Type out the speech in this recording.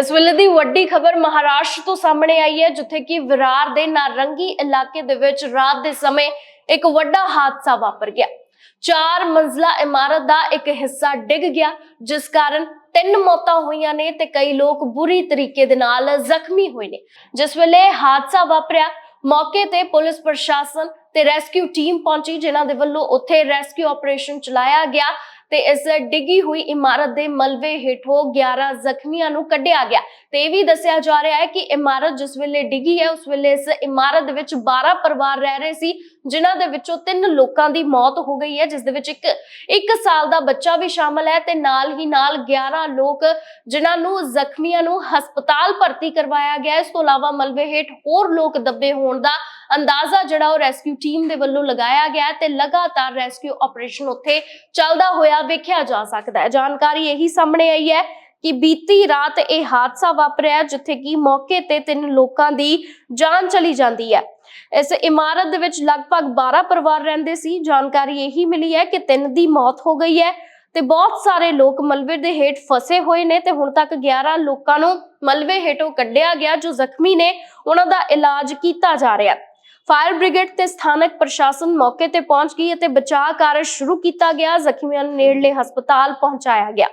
ਇਸ ਵੇਲੇ ਦੀ ਵੱਡੀ ਖਬਰ ਮਹਾਰਾਸ਼ਟਰ ਤੋਂ ਸਾਹਮਣੇ ਆਈ ਹੈ, ਜਿੱਥੇ ਕਿ ਵਿਰਾਰ ਦੇ ਨਾਰੰਗੀ ਇਲਾਕੇ ਦੇ ਵਿੱਚ ਰਾਤ ਦੇ ਸਮੇਂ ਇੱਕ ਵੱਡਾ ਹਾਦਸਾ ਵਾਪਰ ਗਿਆ। ਚਾਰ ਮੰਜ਼ਲਾ ਇਮਾਰਤ ਦਾ ਇੱਕ ਹਿੱਸਾ ਡਿੱਗ ਗਿਆ, ਜਿਸ ਕਾਰਨ ਤਿੰਨ ਮੌਤਾਂ ਹੋਈਆਂ ਨੇ ਤੇ ਕਈ ਲੋਕ ਬੁਰੀ ਤਰੀਕੇ ਦੇ ਨਾਲ ਜ਼ਖਮੀ ਹੋਏ ਨੇ। ਜਿਸ ਵੇਲੇ ਹਾਦਸਾ ਵਾਪਰਿਆ, ਮੌਕੇ ਤੇ ਪੁਲਿਸ ਪ੍ਰਸ਼ਾਸਨ ਤੇ ਰੈਸਕਿਊ ਟੀਮ ਪਹੁੰਚੀ, ਜਿਨ੍ਹਾਂ ਦੇ ਵੱਲੋਂ ਉੱਥੇ ਰੈਸਕਿਊ ਆਪਰੇਸ਼ਨ ਚਲਾਇਆ ਗਿਆ। ਤੇ ਇਸ ਡਿੱਗੀ ਹੋਈ ਇਮਾਰਤ ਦੇ ਮਲਬੇ ਹੇਠੋਂ 11 ਜ਼ਖਮੀਆਂ ਨੂੰ ਕੱਢਿਆ ਗਿਆ। ਤੇ ਇਹ ਵੀ ਦੱਸਿਆ ਜਾ ਰਿਹਾ ਹੈ ਕਿ ਇਮਾਰਤ ਜਿਸ ਵੇਲੇ ਡਿੱਗੀ ਹੈ, ਉਸ ਵੇਲੇ ਇਸ ਇਮਾਰਤ ਦੇ ਵਿੱਚ 12 ਪਰਿਵਾਰ ਰਹਿ ਰਹੇ ਸੀ, ਜਿਨ੍ਹਾਂ ਦੇ ਵਿੱਚੋਂ ਤਿੰਨ ਲੋਕਾਂ ਦੀ ਮੌਤ ਹੋ ਗਈ ਹੈ, ਜਿਸ ਦੇ ਵਿੱਚ ਇੱਕ 1 ਸਾਲ ਦਾ ਬੱਚਾ ਵੀ ਸ਼ਾਮਲ ਹੈ ਤੇ ਨਾਲ ਹੀ ਨਾਲ 11 ਲੋਕ ਜਿਨ੍ਹਾਂ ਨੂੰ ਜ਼ਖਮੀਆਂ ਨੂੰ ਹਸਪਤਾਲ ਭਰਤੀ ਕਰਵਾਇਆ ਗਿਆ ਇਸ ਤੋਂ ਇਲਾਵਾ ਮਲਬੇ ਹੇਠ ਹੋਰ ਲੋਕ ਦੱਬੇ ਹੋਣ ਦਾ ਅੰਦਾਜ਼ਾ ਜਿਹੜਾ ਉਹ ਰੈਸਕਿਊ ਟੀਮ ਦੇ ਵੱਲੋਂ ਲਗਾਇਆ ਗਿਆ ਤੇ ਲਗਾਤਾਰ ਰੈਸਕਿਊ ਆਪਰੇਸ਼ਨ ਉੱਥੇ ਚੱਲਦਾ ਹੋਇਆ ਵੇਖਿਆ ਜਾ ਸਕਦਾ ਹੈ। ਜਾਣਕਾਰੀ ਇਹੀ ਸਾਹਮਣੇ ਆਈ ਹੈ ਕਿ ਬੀਤੀ ਰਾਤ ਇਹ ਹਾਦਸਾ ਵਾਪਰਿਆ ਜਿੱਥੇ ਕਿ ਮੌਕੇ ਤੇ ਤਿੰਨ ਲੋਕਾਂ ਦੀ ਜਾਨ ਚਲੀ ਜਾਂਦੀ ਹੈ। ਇਸ ਇਮਾਰਤ ਦੇ ਵਿੱਚ ਲਗਭਗ 12 ਪਰਿਵਾਰ ਰਹਿੰਦੇ ਸੀ। ਜਾਣਕਾਰੀ ਇਹੀ ਮਿਲੀ ਹੈ ਕਿ ਤਿੰਨ ਦੀ ਮੌਤ ਹੋ ਗਈ ਹੈ ਤੇ ਬਹੁਤ ਸਾਰੇ ਲੋਕ ਮਲਬੇ ਦੇ ਹੇਠ ਫਸੇ ਹੋਏ ਨੇ ਤੇ ਹੁਣ ਤੱਕ 11 ਲੋਕਾਂ ਨੂੰ ਮਲਬੇ ਹੇਠੋਂ ਕੱਢਿਆ ਗਿਆ, ਜੋ ਜ਼ਖਮੀ ਨੇ, ਉਹਨਾਂ ਦਾ ਇਲਾਜ ਕੀਤਾ ਜਾ ਰਿਹਾ ਹੈ। ਫਾਇਰ ਬ੍ਰਿਗੇਡ ਤੇ ਸਥਾਨਕ ਪ੍ਰਸ਼ਾਸਨ ਮੌਕੇ ਤੇ ਪਹੁੰਚ ਗਈ ਅਤੇ ਬਚਾਅ ਕਾਰਜ ਸ਼ੁਰੂ ਕੀਤਾ ਗਿਆ। ਜ਼ਖਮੀਆਂ ਨੂੰ ਨੇੜਲੇ ਹਸਪਤਾਲ ਪਹੁੰਚਾਇਆ ਗਿਆ।